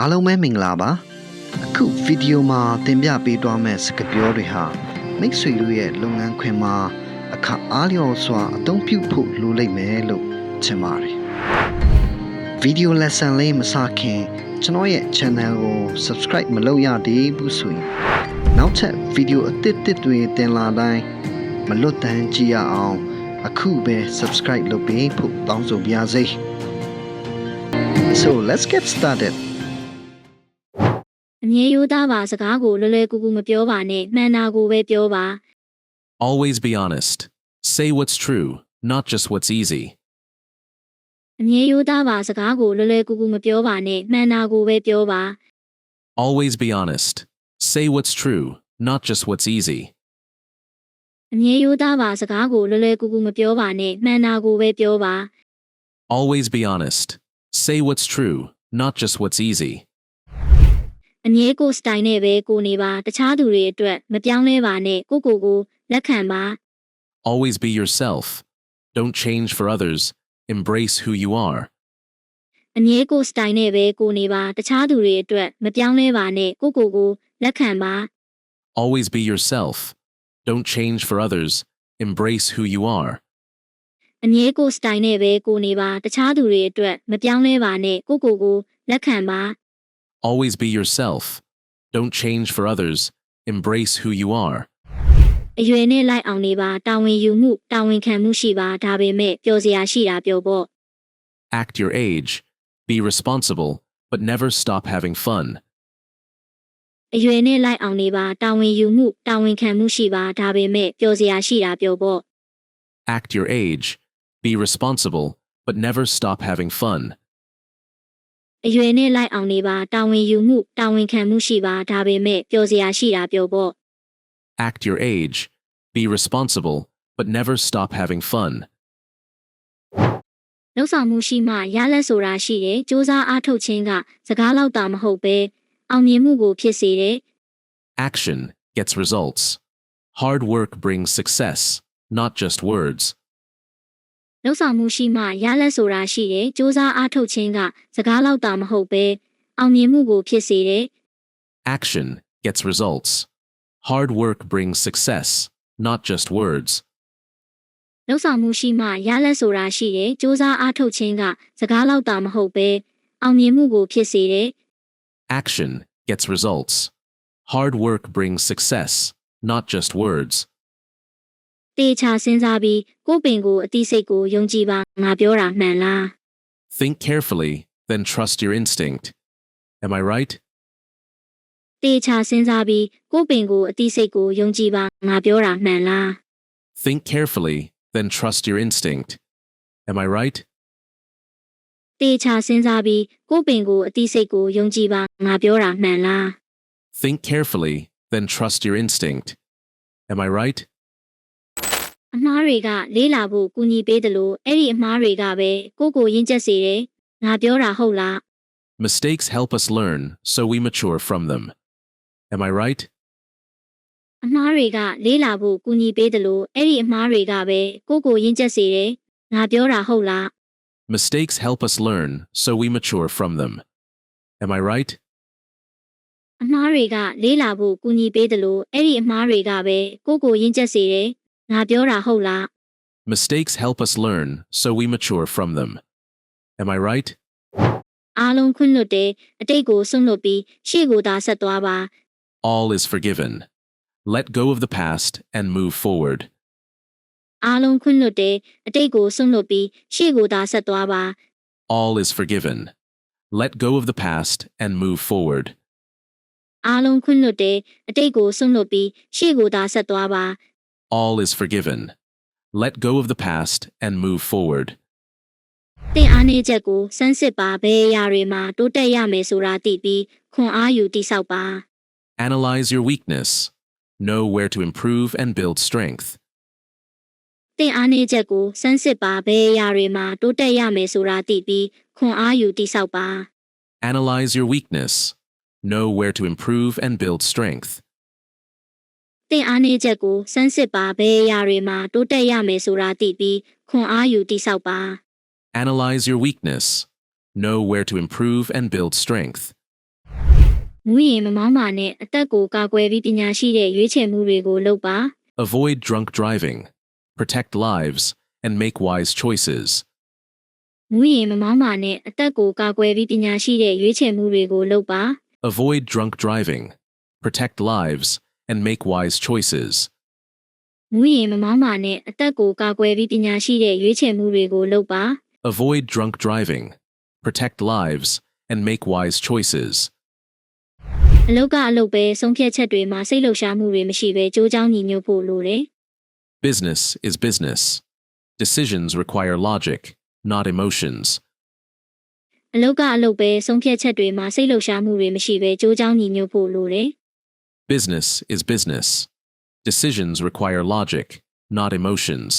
အားလုံးပဲမင်္ဂလာပါအခုဗီဒီယိုမှာတင်ပြပေးသွားမယ့်စကားပြောတွေဟာမိတ်ဆွေတို့ရဲ့လုပ်ငန်းခွင်မှာအခါအားလျော်စွာအသုံးပြုဖို့လိုလိမ့်မယ်လို့ထင်ပါတယ်ဗီဒီယို lesson လေးမစခင်ကျွန်တော်ရဲ့ channel ကို subscribe မလုပ်ရသေးဘူးဆိုရင်နောက်ထပ်ဗီဒီယိုအသစ်သစ်တွေတင်လာတိုင်းမလွတ်တမ်းကြည့်ရအောင်အခုပဲ subscribe လုပ်ပေးဖို့တောင်းဆိုပါရစေ So let's get started အမြဲရိုးသားပါစကားကိုလွယ်လွယ်ကူကူမပြောပါနဲ့မှန်တာကိုပဲပြောပါ Always be honest. Say what's true, not just what's easy. အမြဲရိုးသားပါစကားကိုလွယ်လွယ်ကူကူမပြောပါနဲ့မှန်တာကိုပဲပြောပါ Always be honest. Say what's true, not just what's easy. အမြဲရိုးသားပါစကားကိုလွယ်လွယ်ကူကူမပြောပါနဲ့မှန်တာကိုပဲပြောပါ Always be honest. Say what's true, not just what's easy. အမြဲကိုစတိုင်နဲ့ပဲကိုနေပါတခြားသူတွေအတွက်မပြောင်းလဲပါနဲ့ကိုကိုကိုလက်ခံပါ Always be yourself. Don't change for others. Embrace who you are. အမြဲကိုစတိုင်နဲ့ပဲကိုနေပါတခြားသူတွေအတွက်မပြောင်းလဲပါနဲ့ကိုကိုကိုလက်ခံပါ Always be yourself. Don't change for others. Embrace who you are. အမြဲကိုစတိုင်နဲ့ပဲကိုနေပါတခြားသူတွေအတွက်မပြောင်းလဲပါနဲ့ကိုကိုကိုလက်ခံပါ Always be yourself. Don't change for others. Embrace who you are. အရွယ်နဲ့လိုက်အောင်နေပါတာဝန်ယူမှုတာဝန်ခံမှုရှိပါဒါပေမဲ့ပျော်စရာရှိတာပျော်ပေါ့ Act your age. Be responsible, but never stop having fun. အရွယ်နဲ့လိုက်အောင်နေပါတာဝန်ယူမှုတာဝန်ခံမှုရှိပါဒါပေမဲ့ပျော်စရာရှိတာပျော်ပေါ့ Act your age. Be responsible, but never stop having fun. အရွယ်နဲ့လိုက်အောင်နေပါတာဝန်ယူမှုတာဝန်ခံမှုရှိပါဒါပေမဲ့ပျော်စရာရှိတာပျော်ပေါ့ Act your age. Be responsible, but never stop having fun. လှုပ်ဆောင်မှုရှိမှရလက်ဆိုတာရှိတယ်စ조사အားထုတ်ခြင်းကစကားလောက်တာမဟုတ်ပဲအောင်မြင်မှုကိုဖြစ်စေတယ် Action gets results. Hard work brings success, not just words. Lỗ giáo mô 拉西耶，就是阿头前个 lá 老大 ra sĩ ế, chúa 耶 Action gets results. Hard work brings success, not just words. Lỗ giáo mô 拉西耶，就是阿头前个 lá 老大 ra sĩ ế, chúa 耶 Action gets results. Hard work brings success, not just words. တေချာစဉ်းစားပြီးကိုယ့်ပင်ကိုအတိစိတ်ကိုယုံကြည်ပါငါပြောတာမှန်လား Think carefully, then trust your instinct. Am I right? တေချာစဉ်းစားပြီးကိုယ့်ပင်ကိုအတိစိတ်ကိုယုံကြည်ပါငါပြောတာမှန်လား Think carefully, then trust your instinct. Am I right? တေချာစဉ်းစားပြီးကိုယ့်ပင်ကိုအတိစိတ်ကိုယုံကြည်ပါငါပြောတာမှန်လား Think carefully, then trust your instinct. Am I right? အမားတွေကလေးလာဖို့ကူညီပေးတယ်လို့အဲ့ဒီအမားတွေကပဲကိုယ့်ကိုရင့်ကျက်စေတယ်ငါပြောတာဟုတ်လား Mistakes help us learn, so we mature from them. Am I right? အမားတွေကလေးလာဖို့ကူညီပေးတယ်လို့အဲ့ဒီအမားတွေကပဲကိုယ့်ကိုရင့်ကျက်စေတယ်ငါပြောတာဟုတ်လား Mistakes help us learn, so we mature from them. Am I right? အမားတွေကလေးလာဖို့ကူညီပေးတယ်လို့အဲ့ဒီအမားတွေကပဲကိုယ့်ကိုရင့်ကျက်စေတယ် ငါပြောတာဟုတ်လား Mistakes help us learn, so we mature from them. Am I right? အားလုံးခွင့်လွတ်တယ်အတိတ်ကိုဆွန့်လွတ်ပြီးရှေ့ကိုသာဆက်သွားပါ All is forgiven. Let go of the past and move forward. အားလုံးခွင့်လွတ်တယ်အတိတ်ကိုဆွန့်လွတ်ပြီးရှေ့ကိုသာဆက်သွားပါ All is forgiven. Let go of the past and move forward. အားလုံးခွင့်လွတ်တယ်အတိတ်ကိုဆွန့်လွတ်ပြီးရှေ့ကိုသာဆက်သွားပါ All is forgiven. Let go of the past and move forward. တင့်အားနည်းချက်ကိုစမ်းစစ်ပါဘယ်အရာတွေမှာတိုးတက်ရမယ်ဆိုတာသိပြီးခွန်အားယူတိဆောက်ပါ Analyze your weakness. Know where to improve and build strength. တင့်အားနည်းချက်ကိုစမ်းစစ်ပါဘယ်အရာတွေမှာတိုးတက်ရမယ်ဆိုတာသိပြီးခွန်အားယူတိဆောက်ပါ Analyze your weakness. Know where to improve and build strength. တင့်အားနည်းချက်ကိုစမ်းစစ်ပါဘယ်အရာတွေမှာတိုးတက်ရမယ်ဆိုတာသိပြီးခွန်အားယူတိဆောက်ပါ Analyze your weakness. Know where to improve and build strength. မူရင်မမောင်းပါနဲ့အသက်ကိုကာကွယ်ပြီးပညာရှိတဲ့ရွေးချယ်မှုတွေကိုလုပ်ပါ Avoid drunk driving. Protect lives and make wise choices. မူရင်မမောင်းပါနဲ့အသက်ကိုကာကွယ်ပြီးပညာရှိတဲ့ရွေးချယ်မှုတွေကိုလုပ်ပါ Avoid drunk driving. Protect lives and make wise choices. မူရင်မမောင်းပါနဲ့အသက်ကိုကာကွယ်ပြီးပညာရှိတဲ့ရွေးချယ်မှုတွေကိုလုပ်ပါ Avoid drunk driving. Protect lives and make wise choices. အလုတ်ကအလုတ်ပဲဆုံးဖြတ်ချက်တွေမှာစိတ်လှုပ်ရှားမှုတွေမရှိဘဲကြိုးကြောင်းညီညွတ်ဖို့လိုတယ် Business is business. Decisions require logic, not emotions. အလုတ်ကအလုတ်ပဲဆုံးဖြတ်ချက်တွေမှာစိတ်လှုပ်ရှားမှုတွေမရှိဘဲကြိုးကြောင်းညီညွတ်ဖို့လိုတယ် Business is business. Decisions require logic, not emotions.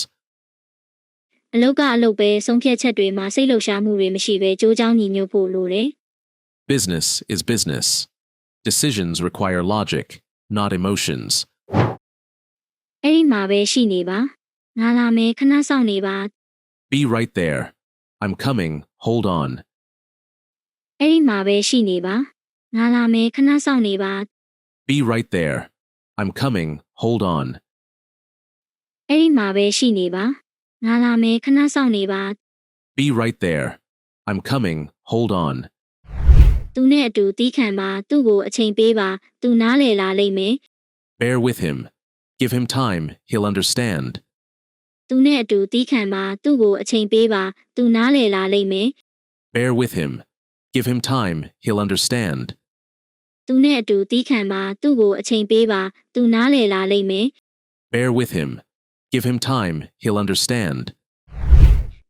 အလုတ်ကအလုတ်ပဲဆုံးဖြတ်ချက်တွေမှာစိတ်လှုပ်ရှားမှုတွေမရှိဘဲကြိုးကြောင်းညီညွတ်ဖို့လိုတယ် Business is business. Decisions require logic, not emotions. အဲ့ဒီမှာပဲရှိနေပါငါလာမယ်ခဏစောင့်နေပါ Be right there. I'm coming, hold on. အဲ့ဒီမှာပဲရှိနေပါငါလာမယ်ခဏစောင့်နေပါ Be right there. I'm coming, hold on. အဲ့ဒီမှာပဲရှိနေပါငါလာမယ်ခဏစောင့်နေပါ Be right there. I'm coming, hold on. သူနဲ့အတူတီးခံပါသူ့ကိုအချိန်ပေးပါသူနားလည်လာလိမ့်မယ် Bear with him. Give him time, he'll understand. သူနဲ့အတူတီးခံပါသူ့ကိုအချိန်ပေးပါသူနားလည်လာလိမ့်မယ် Bear with him. Give him time, he'll understand. သူနဲ့အတူတီးခံပါသူ့ကိုအချိန်ပေးပါသူနားလည်လာလိမ့်မယ် Bear with him. Give him time, he'll understand.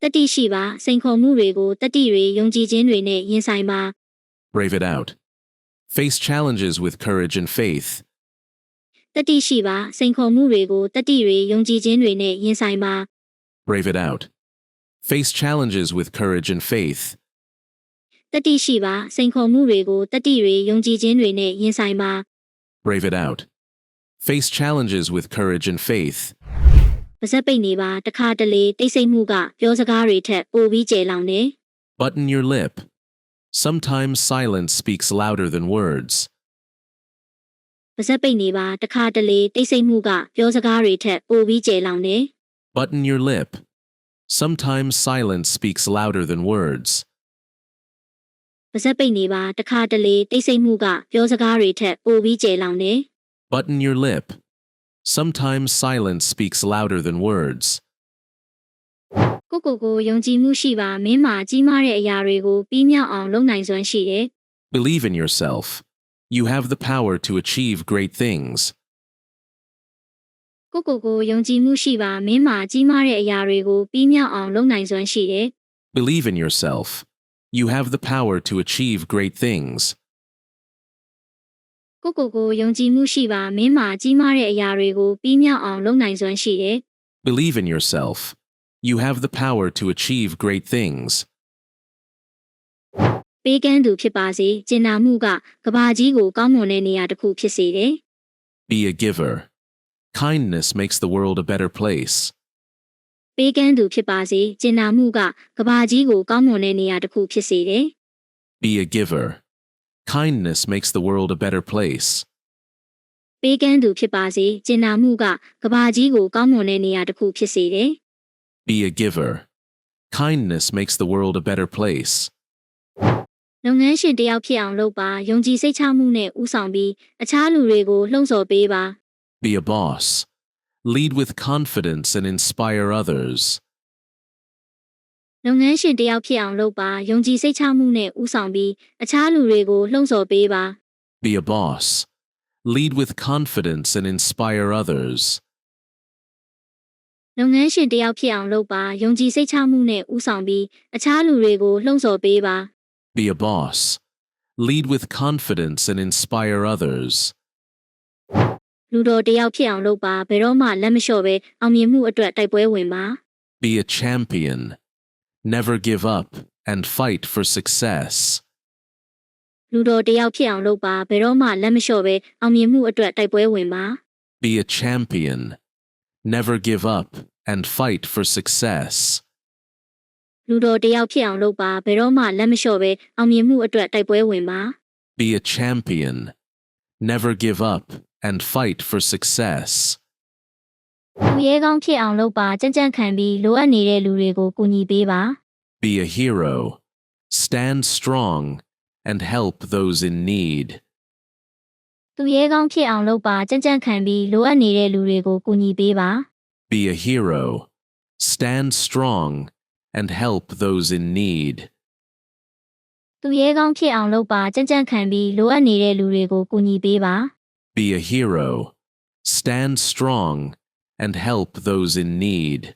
တတိရှိပါစိန်ခေါ်မှုတွေကိုတတိတွေယုံကြည်ခြင်းတွေနဲ့ရင်ဆိုင်ပါ Brave it out. Face challenges with courage and faith. တတိရှိပါစိန်ခေါ်မှုတွေကိုတတိတွေယုံကြည်ခြင်းတွေနဲ့ရင်ဆိုင်ပါ Brave it out. Face challenges with courage and faith. တတိရှိပါစိန်ခေါ်မှုတွေကိုတတိတွေယုံကြည်ခြင်းတွေနဲ့ရင်ဆိုင်ပါ Brave it out. Face challenges with courage and faith. ပါဇက်ပိတ်နေပါတခါတလေတိတ်ဆိတ်မှုကပြောစကားတွေထက်ပိုပြီးကျယ်လောင်တယ် Button your lip. Sometimes silence speaks louder than words. ပါဇက်ပိတ်နေပါတခါတလေတိတ်ဆိတ်မှုကပြောစကားတွေထက်ပိုပြီးကျယ်လောင်တယ် Button your lip. Sometimes silence speaks louder than words. ပါဇက်ပိတ်နေပါတခါတလေတိတ်ဆိတ်မှုကပြောစကားတွေထက်ပိုပြီးကျယ်လောင်တယ် Button your lip. Sometimes silence speaks louder than words. ကိုကိုကိုယုံကြည်မှုရှိပါမင်းမှာကြီးမားတဲ့အရာတွေကိုပြီးမြောက်အောင်လုပ်နိုင်စွမ်းရှိတယ် Believe in yourself. You have the power to achieve great things. ကိုကိုကိုယုံကြည်မှုရှိပါမင်းမှာကြီးမားတဲ့အရာတွေကိုပြီးမြောက်အောင်လုပ်နိုင်စွမ်းရှိတယ် Believe in yourself. You have the power to achieve great things. ကိုကိုကိုယုံကြည်မှုရှိပါမင်းမှာကြီးမားတဲ့အရာတွေကိုပြီးမြောက်အောင်လုပ်နိုင်စွမ်းရှိတယ် Believe in yourself. You have the power to achieve great things. ပေးကမ်းသူဖြစ်ပါစေကျင်နာမှုကကဘာကြီးကိုကောင်းမွန်တဲ့နေရာတစ်ခုဖြစ်စေတယ် Be a giver. Kindness makes the world a better place. ပေးကမ်းသူဖြစ်ပါစေကျင်နာမှုကကဘာကြီးကိုကောင်းမွန်တဲ့နေရာတစ်ခုဖြစ်စေတယ် Be a giver. Kindness makes the world a better place. ပေးကမ်းသူဖြစ်ပါစေကျင်နာမှုကကဘာကြီးကိုကောင်းမွန်တဲ့နေရာတစ်ခုဖြစ်စေတယ် Be a giver. Kindness makes the world a better place. လုပ်ငန်းရှင်တစ်ယောက်ဖြစ်အောင်လုပ်ပါယုံကြည်စိတ်ချမှုနဲ့ဥဆောင်ပြီးအခြားလူတွေကိုလှုံ့ဆော်ပေးပါ Be a boss. Lead with confidence and inspire others. လုပ်ငန်းရှင်တစ်ယောက်ဖြစ်အောင်လုပ်ပါယုံကြည်စိတ်ချမှုနဲ့ဥဆောင်ပြီးအခြားလူတွေကိုလှုံ့ဆော်ပေးပါ Be a boss. Lead with confidence and inspire others. လုပ်ငန်းရှင်တစ်ယောက်ဖြစ်အောင်လုပ်ပါယုံကြည်စိတ်ချမှုနဲ့ဥဆောင်ပြီးအခြားလူတွေကိုလှုံ့ဆော်ပေးပါ Be a boss. Lead with confidence and inspire others. လူတော်တစ်ယောက်ဖြစ်အောင်လုပ်ပါဘယ်တော့မှလက်မလျှော့ပဲအောင်မြင်မှုအတွက်တိုက်ပွဲဝင်ပါ Be a champion. Never give up and fight for success. လူတော်တစ်ယောက်ဖြစ်အောင်လုပ်ပါဘယ်တော့မှလက်မလျှော့ပဲအောင်မြင်မှုအတွက်တိုက်ပွဲဝင်ပါ Be a champion. Never give up and fight for success. လူတော်တစ်ယောက်ဖြစ်အောင်လုပ်ပါဘယ်တော့မှလက်မလျှော့ပဲအောင်မြင်မှုအတွက်တိုက်ပွဲဝင်ပါ Be a champion. Never give up and fight for success. သူရဲကောင်းဖြစ်အောင်လုပ်ပါကြံ့ကြံ့ခံပြီးလိုအပ်နေတဲ့လူတွေကိုကူညီပေးပါ Be a hero. Stand strong and help those in need. သူရဲကောင်းဖြစ်အောင်လုပ်ပါကြံ့ကြံ့ခံပြီးလိုအပ်နေတဲ့လူတွေကိုကူညီပေးပါ Be a hero. Stand strong and help those in need. သူရဲကောင်းဖြစ်အောင်လုပ်ပါကြံ့ကြံ့ခံပြီးလိုအပ်နေတဲ့လူတွေကိုကူညီပေးပါ Be a hero. Stand strong and help those in need.